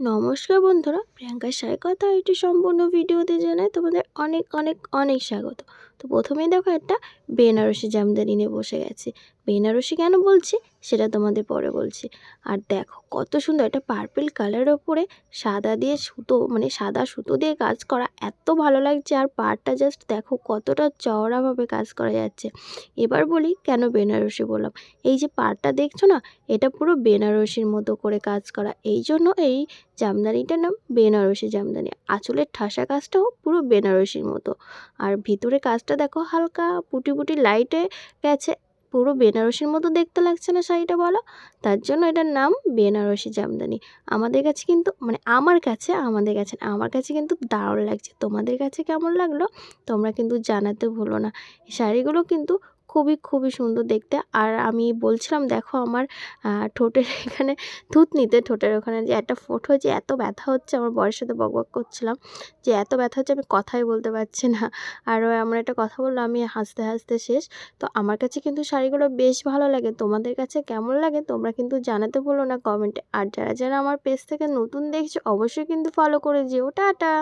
নমস্কার বন্ধুরা প্রিয়াঙ্কা সাথে কথা এটি সম্পূর্ণ ভিডিওতে জানাই তোমাদের অনেক অনেক অনেক স্বাগত। তো প্রথমেই দেখো একটা বেনারসি জামদানি নিয়ে বসে গেছে। বেনারসি কেন বলছি? সেটা তোমাদের পরে বলছি। আর দেখো কত সুন্দর একটা পার্পেল কালারের ওপরে সাদা দিয়ে সুতো মানে সাদা সুতো দিয়ে কাজ করা এত ভালো লাগছে। আর পাড়টা জাস্ট দেখো কতটা চওড়াভাবে কাজ করা যাচ্ছে। এবার বলি কেন বেনারসি বললাম? এই যে পাড়টা দেখছ না, এটা পুরো বেনারসির মতো করে কাজ করা। এই জন্য এই জামদানিটার নাম বেনারসি জামদানি। আঁচলের ঠাসা কাজটাও পুরো বেনারসির মতো। আর ভিতরে কাজটা দেখো হালকা পুটি পুটি লাইটে গেছে। পুরো বেনারসির মতো দেখতে লাগছে না শাড়িটা বলো? তার জন্য এটার নাম বেনারসি জামদানি। আমাদের কাছে কিন্তু মানে আমার কাছে, আমাদের কাছে আমার কাছে কিন্তু দারুণ লাগছে। তোমাদের কাছে কেমন লাগল? তোমরা কিন্তু জানাতে ভুলো না। শাড়িগুলো কিন্তু খুবই খুবই সুন্দর দেখতে। আর আমি বলছিলাম, দেখো আমার ঠোঁটের এখানে থুতনিতে ঠোঁটের ওখানে যে একটা ফোঁট হয়েছে এত ব্যথা হচ্ছে, আমার বরের সাথে বকবক করছিলাম যে এত ব্যথা হচ্ছে, আমি কথাই বলতে পারছি না। আর এমন একটা কথা বলল, আমি হাসতে হাসতে শেষ। তো আমার কাছে কিন্তু শাড়িগুলো বেশ ভালো লাগে। তোমাদের কাছে কেমন লাগে, তোমরা কিন্তু জানাতে ভুলো না কমেন্টে। আর যারা যারা আমার পেজ থেকে নতুন দেখছ, অবশ্যই কিন্তু ফলো করে যেও। টাটা!